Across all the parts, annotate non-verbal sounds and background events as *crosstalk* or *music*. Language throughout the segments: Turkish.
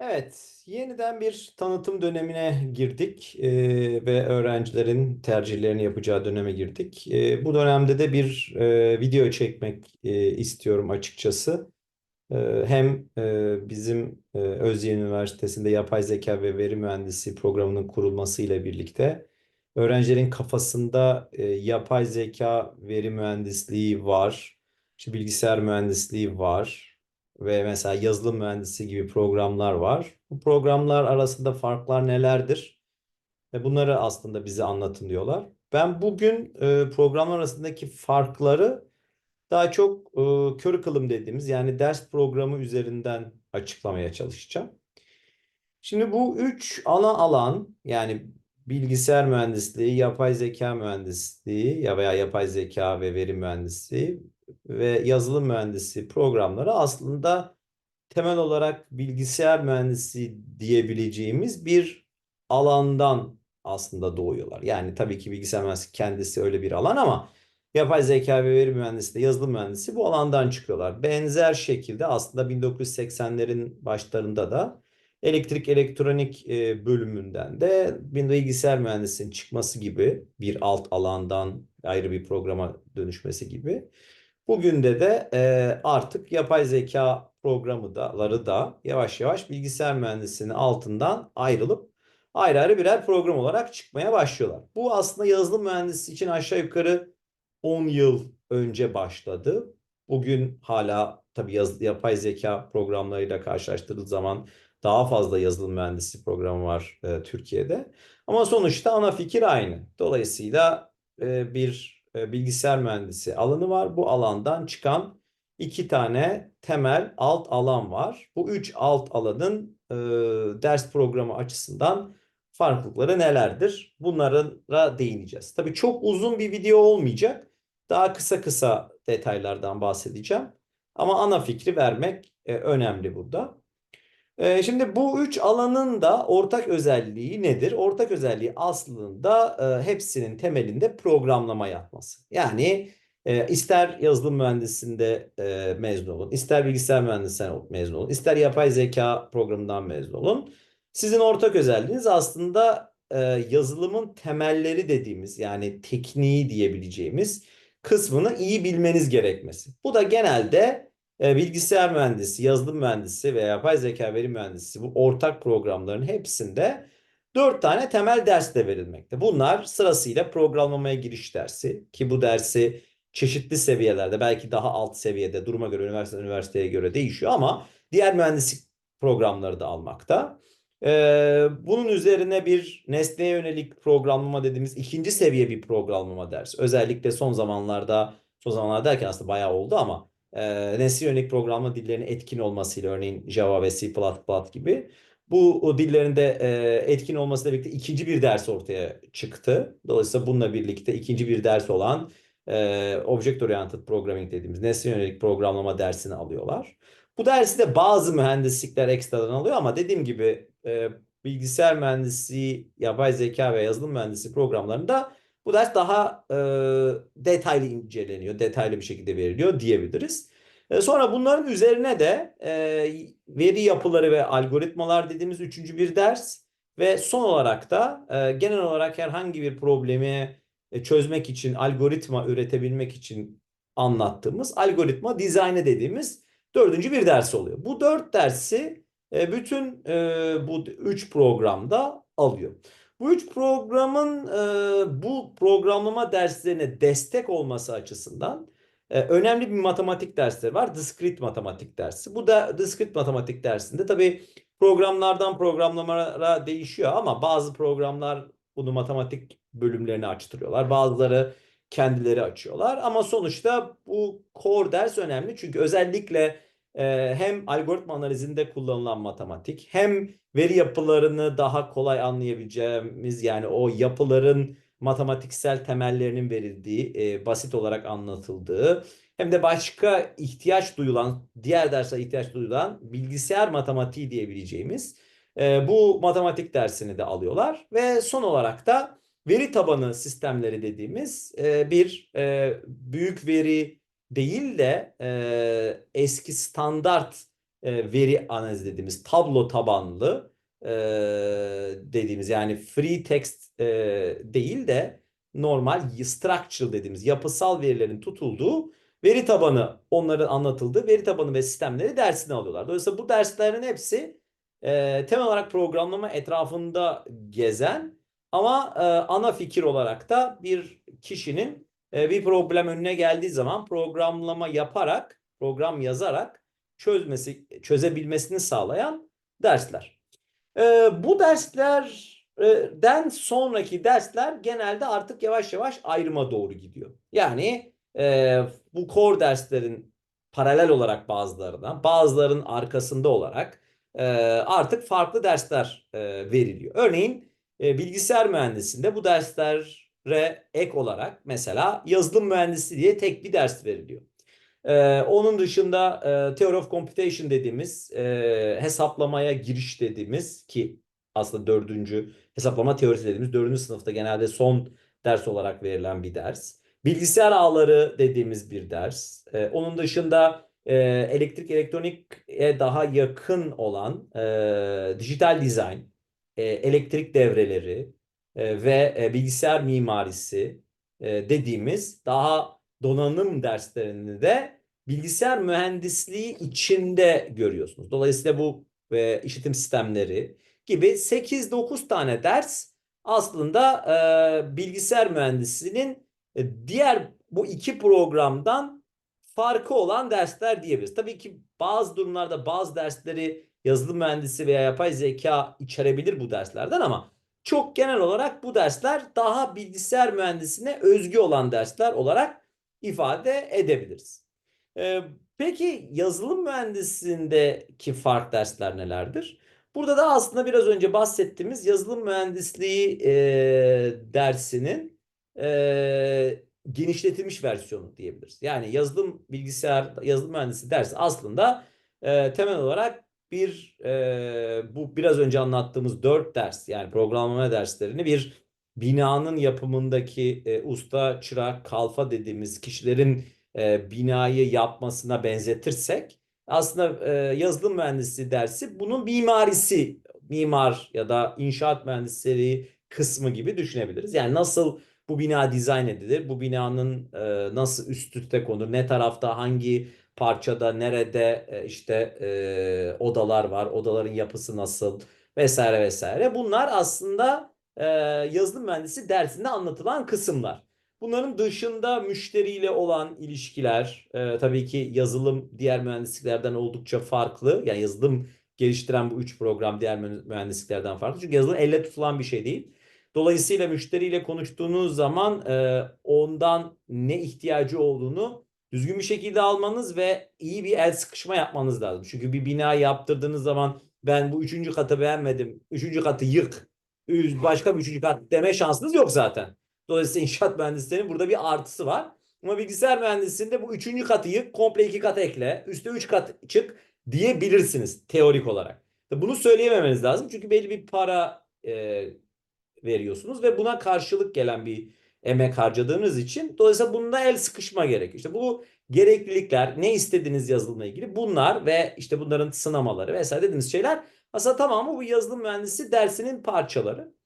Evet, yeniden bir tanıtım dönemine girdik e, ve öğrencilerin tercihlerini yapacağı döneme girdik. E, bu dönemde de bir e, video çekmek e, istiyorum açıkçası. E, hem e, bizim e, Özyeğin Üniversitesi'nde yapay zeka ve veri mühendisi programının kurulmasıyla birlikte öğrencilerin kafasında e, yapay zeka, veri mühendisliği var, işte bilgisayar mühendisliği var ve mesela yazılım mühendisi gibi programlar var. Bu programlar arasında farklar nelerdir? Ve bunları aslında bize anlatın diyorlar. Ben bugün e, programlar arasındaki farkları daha çok e, körü kılım dediğimiz yani ders programı üzerinden açıklamaya çalışacağım. Şimdi bu üç ana alan yani bilgisayar mühendisliği, yapay zeka mühendisliği ya veya yapay zeka ve veri mühendisliği ve yazılım mühendisi programları aslında temel olarak bilgisayar mühendisi diyebileceğimiz bir alandan aslında doğuyorlar. Yani tabii ki bilgisayar mühendisliği kendisi öyle bir alan ama yapay zeka ve veri mühendisliği, yazılım mühendisi bu alandan çıkıyorlar. Benzer şekilde aslında 1980'lerin başlarında da elektrik elektronik e, bölümünden de bilgisayar mühendisinin çıkması gibi bir alt alandan ayrı bir programa dönüşmesi gibi. Bugün de de e, artık yapay zeka programı daları da yavaş yavaş bilgisayar mühendisliğinin altından ayrılıp ayrı ayrı birer program olarak çıkmaya başlıyorlar. Bu aslında yazılım mühendisi için aşağı yukarı 10 yıl önce başladı. Bugün hala tabii yaz, yapay zeka programlarıyla karşılaştırıldığı zaman daha fazla yazılım mühendisi programı var e, Türkiye'de. Ama sonuçta ana fikir aynı. Dolayısıyla e, bir e, bilgisayar mühendisi alanı var. Bu alandan çıkan iki tane temel alt alan var. Bu üç alt alanın e, ders programı açısından farklılıkları nelerdir? Bunlara değineceğiz. Tabii çok uzun bir video olmayacak. Daha kısa kısa detaylardan bahsedeceğim. Ama ana fikri vermek e, önemli burada. E, şimdi bu üç alanın da ortak özelliği nedir? Ortak özelliği aslında e, hepsinin temelinde programlama yapması. Yani e, ister yazılım mühendisliğinde e, mezun olun, ister bilgisayar mühendisliğinden mezun olun, ister yapay zeka programından mezun olun. Sizin ortak özelliğiniz aslında yazılımın temelleri dediğimiz yani tekniği diyebileceğimiz kısmını iyi bilmeniz gerekmesi. Bu da genelde bilgisayar mühendisi, yazılım mühendisi ve yapay zeka veri mühendisi bu ortak programların hepsinde dört tane temel ders de verilmekte. Bunlar sırasıyla programlamaya giriş dersi ki bu dersi çeşitli seviyelerde belki daha alt seviyede duruma göre üniversite üniversiteye göre değişiyor ama diğer mühendislik programları da almakta. Ee, bunun üzerine bir nesneye yönelik programlama dediğimiz ikinci seviye bir programlama dersi. Özellikle son zamanlarda, son zamanlar derken aslında bayağı oldu ama e, nesne yönelik programlama dillerinin etkin olmasıyla örneğin Java ve C++ gibi bu o dillerinde e, etkin olmasıyla birlikte ikinci bir ders ortaya çıktı. Dolayısıyla bununla birlikte ikinci bir ders olan e, Object Oriented Programming dediğimiz nesne yönelik programlama dersini alıyorlar. Bu dersi de bazı mühendislikler ekstradan alıyor ama dediğim gibi e, bilgisayar mühendisliği, yapay zeka ve yazılım mühendisliği programlarında bu ders daha e, detaylı inceleniyor, detaylı bir şekilde veriliyor diyebiliriz. E, sonra bunların üzerine de e, veri yapıları ve algoritmalar dediğimiz üçüncü bir ders ve son olarak da e, genel olarak herhangi bir problemi çözmek için, algoritma üretebilmek için anlattığımız algoritma dizaynı dediğimiz dördüncü bir ders oluyor. Bu dört dersi bütün bu üç programda alıyor. Bu üç programın bu programlama derslerine destek olması açısından önemli bir matematik dersleri var. Discrete matematik dersi. Bu da discrete matematik dersinde tabii programlardan programlara değişiyor ama bazı programlar bunu matematik bölümlerini açtırıyorlar. Bazıları kendileri açıyorlar. Ama sonuçta bu core ders önemli. Çünkü özellikle e, hem algoritma analizinde kullanılan matematik hem veri yapılarını daha kolay anlayabileceğimiz yani o yapıların matematiksel temellerinin verildiği, e, basit olarak anlatıldığı hem de başka ihtiyaç duyulan, diğer derslere ihtiyaç duyulan bilgisayar matematiği diyebileceğimiz e, bu matematik dersini de alıyorlar. Ve son olarak da veri tabanı sistemleri dediğimiz e, bir e, büyük veri değil de e, eski standart e, veri analizi dediğimiz tablo tabanlı e, dediğimiz yani free text e, değil de normal structural dediğimiz yapısal verilerin tutulduğu veri tabanı onların anlatıldığı veri tabanı ve sistemleri dersini alıyorlar. Dolayısıyla bu derslerin hepsi e, temel olarak programlama etrafında gezen ama e, ana fikir olarak da bir kişinin bir problem önüne geldiği zaman programlama yaparak, program yazarak çözmesi, çözebilmesini sağlayan dersler. E, bu derslerden sonraki dersler genelde artık yavaş yavaş ayrıma doğru gidiyor. Yani e, bu core derslerin paralel olarak bazılarına, bazılarının arkasında olarak e, artık farklı dersler e, veriliyor. Örneğin e, bilgisayar mühendisliğinde bu derslere ek olarak mesela yazılım mühendisliği diye tek bir ders veriliyor. Ee, onun dışında e, Theory of Computation dediğimiz e, hesaplamaya giriş dediğimiz ki aslında dördüncü hesaplama teorisi dediğimiz dördüncü sınıfta genelde son ders olarak verilen bir ders. Bilgisayar ağları dediğimiz bir ders. E, onun dışında e, elektrik elektroniğe daha yakın olan e, dijital dizayn, e, elektrik devreleri ve e, bilgisayar mimarisi e, dediğimiz daha donanım derslerini de bilgisayar mühendisliği içinde görüyorsunuz. Dolayısıyla bu e, işitim sistemleri gibi 8-9 tane ders aslında e, bilgisayar mühendisliğinin e, diğer bu iki programdan farkı olan dersler diyebiliriz. Tabii ki bazı durumlarda bazı dersleri yazılım mühendisi veya yapay zeka içerebilir bu derslerden ama çok genel olarak bu dersler daha bilgisayar mühendisine özgü olan dersler olarak ifade edebiliriz. Ee, peki yazılım mühendisliğindeki fark dersler nelerdir? Burada da aslında biraz önce bahsettiğimiz yazılım mühendisliği e, dersinin e, genişletilmiş versiyonu diyebiliriz. Yani yazılım bilgisayar yazılım mühendisi dersi aslında e, temel olarak bir e, bu biraz önce anlattığımız dört ders yani programlama derslerini bir binanın yapımındaki e, usta, çırak, kalfa dediğimiz kişilerin e, binayı yapmasına benzetirsek aslında e, yazılım mühendisliği dersi bunun mimarisi, mimar ya da inşaat mühendisleri kısmı gibi düşünebiliriz. Yani nasıl bu bina dizayn edilir, bu binanın e, nasıl üst üste konur, ne tarafta hangi parçada nerede e, işte e, odalar var, odaların yapısı nasıl vesaire vesaire. Bunlar aslında e, yazılım mühendisi dersinde anlatılan kısımlar. Bunların dışında müşteriyle olan ilişkiler e, tabii ki yazılım diğer mühendisliklerden oldukça farklı. Yani yazılım geliştiren bu üç program diğer mühendisliklerden farklı. Çünkü yazılım elle tutulan bir şey değil. Dolayısıyla müşteriyle konuştuğunuz zaman e, ondan ne ihtiyacı olduğunu düzgün bir şekilde almanız ve iyi bir el sıkışma yapmanız lazım. Çünkü bir bina yaptırdığınız zaman ben bu üçüncü katı beğenmedim, üçüncü katı yık, başka bir üçüncü kat deme şansınız yok zaten. Dolayısıyla inşaat *laughs* mühendislerinin burada bir artısı var. Ama bilgisayar mühendisliğinde bu üçüncü katı yık, komple iki kat ekle, üstte üç kat çık diyebilirsiniz teorik olarak. Bunu söyleyememeniz lazım çünkü belli bir para e, veriyorsunuz ve buna karşılık gelen bir emek harcadığınız için dolayısıyla bunda el sıkışma gerek. İşte bu gereklilikler, ne istediğiniz yazılımla ilgili bunlar ve işte bunların sınamaları vesaire dediğimiz şeyler aslında tamamı bu yazılım mühendisi dersinin parçaları.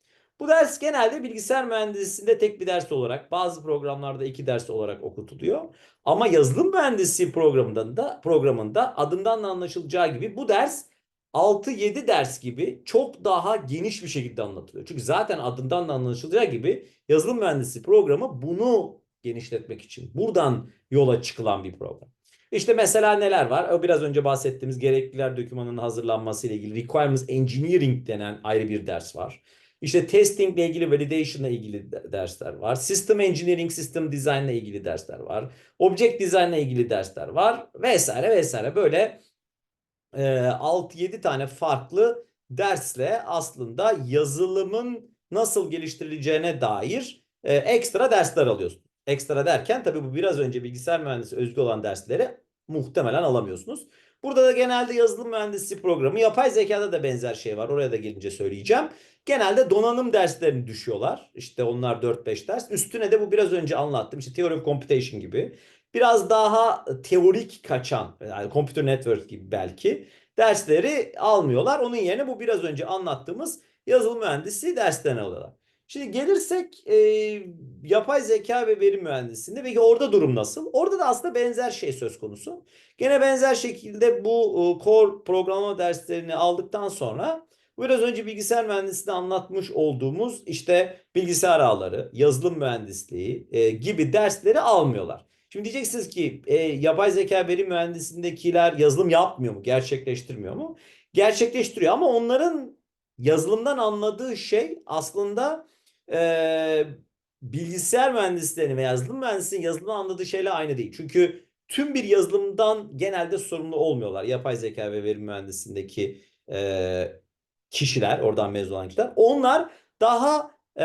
Bu ders genelde bilgisayar mühendisliğinde tek bir ders olarak, bazı programlarda iki ders olarak okutuluyor. Ama yazılım mühendisliği programında da programında adından da anlaşılacağı gibi bu ders 6-7 ders gibi çok daha geniş bir şekilde anlatılıyor. Çünkü zaten adından da anlaşılacağı gibi yazılım mühendisi programı bunu genişletmek için buradan yola çıkılan bir program. İşte mesela neler var? O biraz önce bahsettiğimiz gerekliler dokümanının hazırlanması ile ilgili Requirements Engineering denen ayrı bir ders var. İşte testing ile ilgili, validation ile ilgili dersler var. System engineering, system design ile ilgili dersler var. Object design ile ilgili dersler var. Vesaire vesaire böyle 6-7 tane farklı dersle aslında yazılımın nasıl geliştirileceğine dair ekstra dersler alıyorsunuz. Ekstra derken tabii bu biraz önce bilgisayar mühendisi özgü olan dersleri muhtemelen alamıyorsunuz. Burada da genelde yazılım mühendisliği programı, yapay zekada da benzer şey var. Oraya da gelince söyleyeceğim. Genelde donanım derslerini düşüyorlar. İşte onlar 4-5 ders. Üstüne de bu biraz önce anlattım. İşte Theory of Computation gibi. Biraz daha teorik kaçan, yani Computer Network gibi belki. dersleri almıyorlar. Onun yerine bu biraz önce anlattığımız yazılım mühendisliği derslerini alıyorlar. Şimdi gelirsek e, yapay zeka ve veri mühendisliğinde peki orada durum nasıl? Orada da aslında benzer şey söz konusu. Gene benzer şekilde bu e, core programlama derslerini aldıktan sonra biraz önce bilgisayar mühendisliğinde anlatmış olduğumuz işte bilgisayar ağları, yazılım mühendisliği e, gibi dersleri almıyorlar. Şimdi diyeceksiniz ki e, yapay zeka veri mühendisindekiler yazılım yapmıyor mu? Gerçekleştirmiyor mu? Gerçekleştiriyor ama onların yazılımdan anladığı şey aslında e, bilgisayar mühendislerinin ve yazılım mühendislerinin yazılımdan anladığı şeyle aynı değil. Çünkü tüm bir yazılımdan genelde sorumlu olmuyorlar. Yapay zeka ve veri mühendisindeki e, kişiler, oradan mezun olan kişiler. Onlar daha e,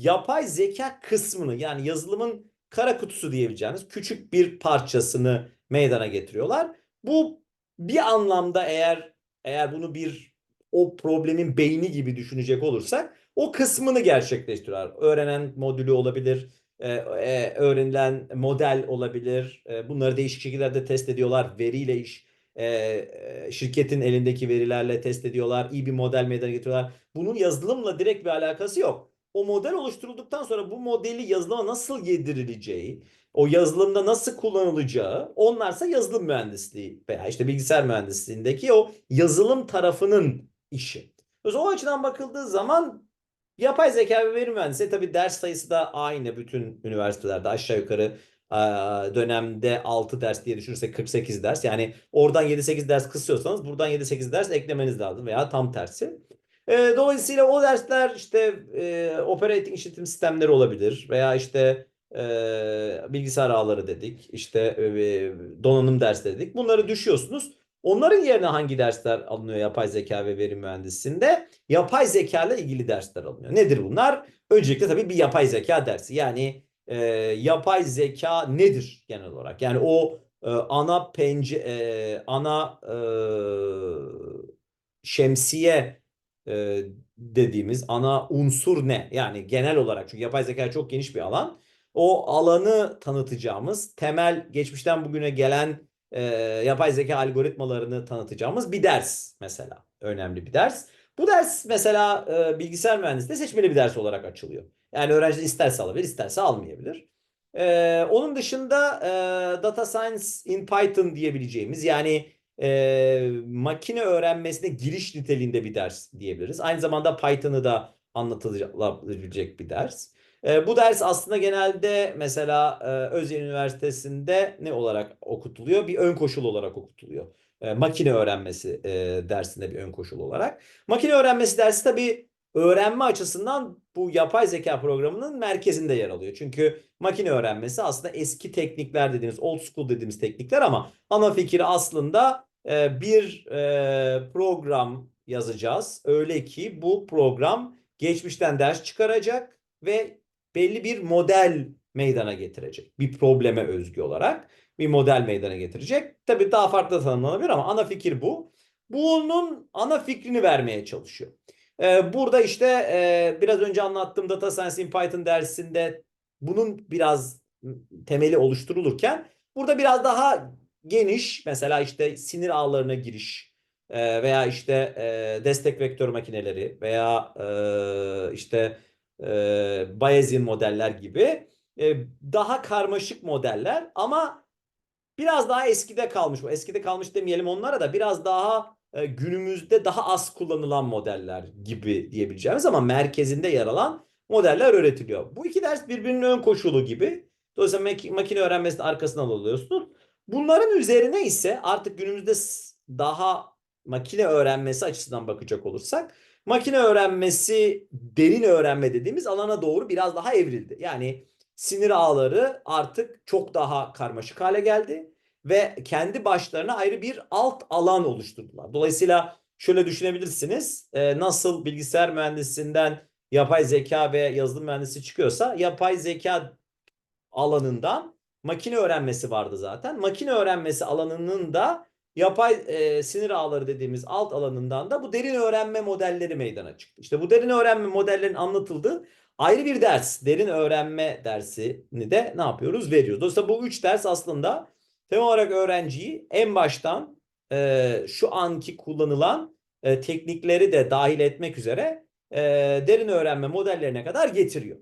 yapay zeka kısmını yani yazılımın kara kutusu diyebileceğimiz küçük bir parçasını meydana getiriyorlar. Bu bir anlamda eğer eğer bunu bir o problemin beyni gibi düşünecek olursak o kısmını gerçekleştiriyorlar. Öğrenen modülü olabilir, e, e, öğrenilen model olabilir. E, bunları değişik şekillerde test ediyorlar. Veriyle iş, e, e, şirketin elindeki verilerle test ediyorlar. İyi bir model meydana getiriyorlar. Bunun yazılımla direkt bir alakası yok. O model oluşturulduktan sonra bu modeli yazılıma nasıl yedirileceği, o yazılımda nasıl kullanılacağı, onlarsa yazılım mühendisliği veya işte bilgisayar mühendisliğindeki o yazılım tarafının işi. O açıdan bakıldığı zaman yapay zeka ve veri mühendisliği tabii ders sayısı da aynı bütün üniversitelerde aşağı yukarı dönemde 6 ders diye düşünürsek 48 ders. Yani oradan 7-8 ders kısıyorsanız buradan 7-8 ders eklemeniz lazım veya tam tersi. Dolayısıyla o dersler işte operating işletim sistemleri olabilir veya işte bilgisayar ağları dedik, işte donanım dersleri dedik. Bunları düşüyorsunuz. Onların yerine hangi dersler alınıyor yapay zeka ve veri mühendisliğinde? Yapay zeka ile ilgili dersler alınıyor. Nedir bunlar? Öncelikle tabii bir yapay zeka dersi. Yani e, yapay zeka nedir genel olarak? Yani o e, ana pence e, ana e, şemsiye e, dediğimiz ana unsur ne? Yani genel olarak çünkü yapay zeka çok geniş bir alan. O alanı tanıtacağımız temel geçmişten bugüne gelen e, yapay zeka algoritmalarını tanıtacağımız bir ders mesela. Önemli bir ders. Bu ders mesela e, bilgisayar mühendisliğinde seçmeli bir ders olarak açılıyor. Yani öğrenci isterse alabilir, isterse almayabilir. E, onun dışında e, Data Science in Python diyebileceğimiz yani e, makine öğrenmesine giriş niteliğinde bir ders diyebiliriz. Aynı zamanda Python'ı da anlatılabilecek bir ders. E, bu ders aslında genelde mesela e, Özyeğin Üniversitesi'nde ne olarak okutuluyor? Bir ön koşul olarak okutuluyor. E, makine öğrenmesi e, dersinde bir ön koşul olarak. Makine öğrenmesi dersi tabii öğrenme açısından bu yapay zeka programının merkezinde yer alıyor. Çünkü makine öğrenmesi aslında eski teknikler dediğimiz old school dediğimiz teknikler ama ana fikri aslında bir e, program yazacağız. Öyle ki bu program geçmişten ders çıkaracak ve belli bir model meydana getirecek. Bir probleme özgü olarak bir model meydana getirecek. Tabii daha farklı tanımlanabilir ama ana fikir bu. Bunun ana fikrini vermeye çalışıyor. Ee, burada işte e, biraz önce anlattığım Data Science in Python dersinde bunun biraz temeli oluşturulurken burada biraz daha geniş mesela işte sinir ağlarına giriş e, veya işte e, destek vektör makineleri veya e, işte e, Bayesian modeller gibi e, daha karmaşık modeller ama biraz daha eskide kalmış. Eskide kalmış demeyelim onlara da biraz daha e, günümüzde daha az kullanılan modeller gibi diyebileceğimiz ama merkezinde yer alan modeller öğretiliyor. Bu iki ders birbirinin ön koşulu gibi. Dolayısıyla mak makine öğrenmesinin arkasından alıyorsunuz. Bunların üzerine ise artık günümüzde daha makine öğrenmesi açısından bakacak olursak makine öğrenmesi, derin öğrenme dediğimiz alana doğru biraz daha evrildi. Yani sinir ağları artık çok daha karmaşık hale geldi ve kendi başlarına ayrı bir alt alan oluşturdular. Dolayısıyla şöyle düşünebilirsiniz. E, nasıl bilgisayar mühendisinden yapay zeka ve yazılım mühendisi çıkıyorsa yapay zeka alanından makine öğrenmesi vardı zaten. Makine öğrenmesi alanının da yapay e, sinir ağları dediğimiz alt alanından da bu derin öğrenme modelleri meydana çıktı. İşte bu derin öğrenme modellerin anlatıldığı ayrı bir ders, derin öğrenme dersini de ne yapıyoruz? Veriyoruz. Dolayısıyla bu üç ders aslında temel olarak öğrenciyi en baştan e, şu anki kullanılan e, teknikleri de dahil etmek üzere e, derin öğrenme modellerine kadar getiriyor.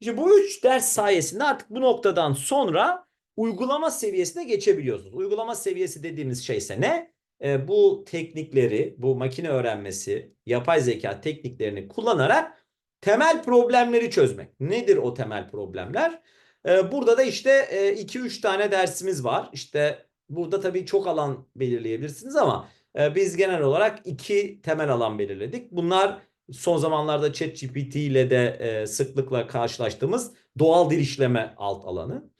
İşte bu üç ders sayesinde artık bu noktadan sonra uygulama seviyesine geçebiliyorsunuz. Uygulama seviyesi dediğimiz şey ise ne? E, bu teknikleri, bu makine öğrenmesi, yapay zeka tekniklerini kullanarak temel problemleri çözmek. Nedir o temel problemler? E, burada da işte 2-3 tane dersimiz var. İşte burada tabii çok alan belirleyebilirsiniz ama e, biz genel olarak iki temel alan belirledik. Bunlar son zamanlarda ChatGPT ile de e, sıklıkla karşılaştığımız doğal dil işleme alt alanı.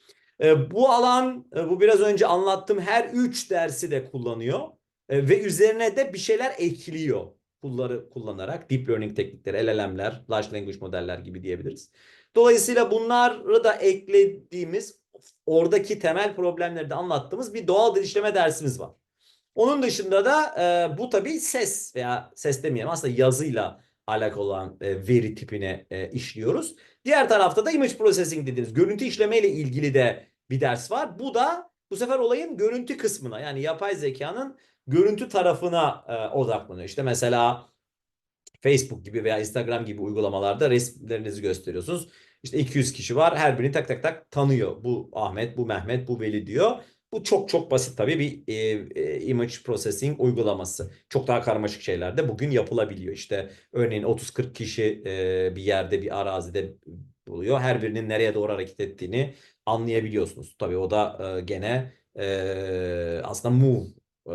E, bu alan e, bu biraz önce anlattığım her üç dersi de kullanıyor e, ve üzerine de bir şeyler ekliyor. Bunları kullanarak deep learning teknikleri, LLM'ler, large language modeller gibi diyebiliriz. Dolayısıyla bunları da eklediğimiz oradaki temel problemleri de anlattığımız bir doğal dil işleme dersimiz var. Onun dışında da e, bu tabii ses veya ses demeyelim aslında yazıyla alakalı olan e, veri tipine e, işliyoruz. Diğer tarafta da image processing dediğimiz görüntü işleme ile ilgili de bir ders var. Bu da bu sefer olayın görüntü kısmına yani yapay zekanın görüntü tarafına e, odaklanıyor. İşte mesela Facebook gibi veya Instagram gibi uygulamalarda resimlerinizi gösteriyorsunuz. İşte 200 kişi var. Her birini tak tak tak tanıyor. Bu Ahmet, bu Mehmet, bu Veli diyor. Bu çok çok basit tabii bir e, e, image processing uygulaması. Çok daha karmaşık şeyler de bugün yapılabiliyor. İşte örneğin 30-40 kişi e, bir yerde bir arazide buluyor. Her birinin nereye doğru hareket ettiğini anlayabiliyorsunuz. Tabii o da e, gene e, aslında move e,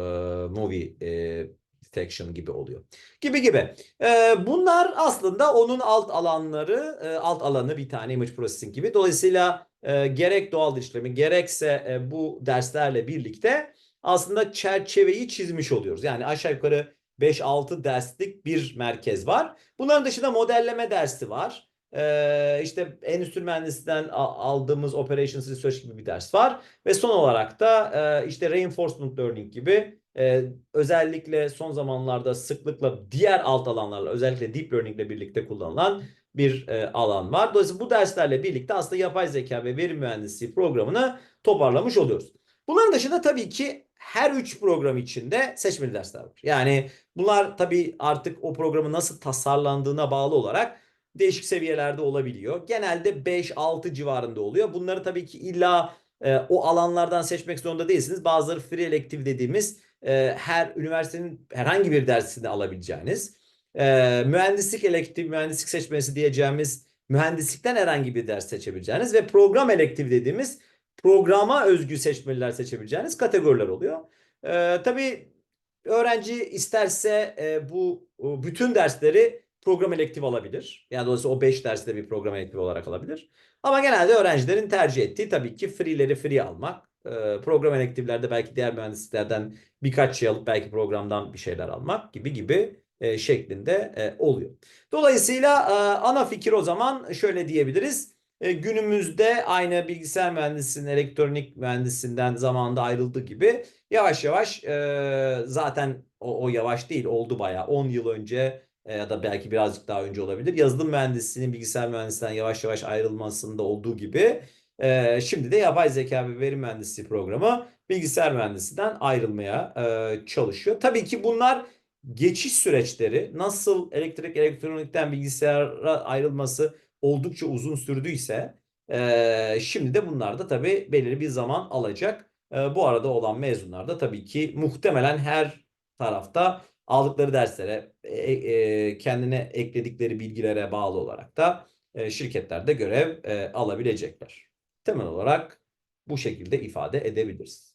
movie e, detection gibi oluyor. Gibi gibi. E, bunlar aslında onun alt alanları, e, alt alanı bir tane image processing gibi. Dolayısıyla e, gerek doğal işlemi gerekse e, bu derslerle birlikte aslında çerçeveyi çizmiş oluyoruz. Yani aşağı yukarı 5-6 derslik bir merkez var. Bunların dışında modelleme dersi var. Ee, işte endüstri mühendisinden aldığımız Operations Research gibi bir ders var. Ve son olarak da e, işte Reinforcement Learning gibi e, özellikle son zamanlarda sıklıkla diğer alt alanlarla özellikle Deep Learning ile birlikte kullanılan bir e, alan var. Dolayısıyla bu derslerle birlikte aslında yapay zeka ve veri mühendisliği programını toparlamış oluyoruz. Bunların dışında tabii ki her üç program içinde seçmeli dersler var. Yani bunlar tabii artık o programın nasıl tasarlandığına bağlı olarak değişik seviyelerde olabiliyor. Genelde 5-6 civarında oluyor. Bunları tabii ki illa e, o alanlardan seçmek zorunda değilsiniz. Bazıları free elective dediğimiz e, her üniversitenin herhangi bir dersini alabileceğiniz e, mühendislik elektif, mühendislik seçmesi diyeceğimiz mühendislikten herhangi bir ders seçebileceğiniz ve program elektif dediğimiz programa özgü seçmeliler seçebileceğiniz kategoriler oluyor. E, tabii öğrenci isterse e, bu bütün dersleri program elektif alabilir. Yani dolayısıyla o 5 dersi de bir program elektif olarak alabilir. Ama genelde öğrencilerin tercih ettiği tabii ki free'leri free almak. Program elektiflerde belki diğer mühendisliklerden birkaç şey alıp belki programdan bir şeyler almak gibi gibi şeklinde oluyor. Dolayısıyla ana fikir o zaman şöyle diyebiliriz. Günümüzde aynı bilgisayar mühendisinin elektronik mühendisinden zamanında ayrıldığı gibi yavaş yavaş zaten o, yavaş değil oldu bayağı 10 yıl önce ya da belki birazcık daha önce olabilir. Yazılım mühendisliğinin bilgisayar mühendisinden yavaş yavaş ayrılmasında olduğu gibi e, şimdi de yapay zeka ve veri mühendisliği programı bilgisayar mühendisinden ayrılmaya e, çalışıyor. Tabii ki bunlar geçiş süreçleri nasıl elektrik elektronikten bilgisayara ayrılması oldukça uzun sürdüyse e, şimdi de bunlar da tabii belirli bir zaman alacak. E, bu arada olan mezunlar da tabii ki muhtemelen her tarafta aldıkları derslere kendine ekledikleri bilgilere bağlı olarak da şirketlerde görev alabilecekler. Temel olarak bu şekilde ifade edebiliriz.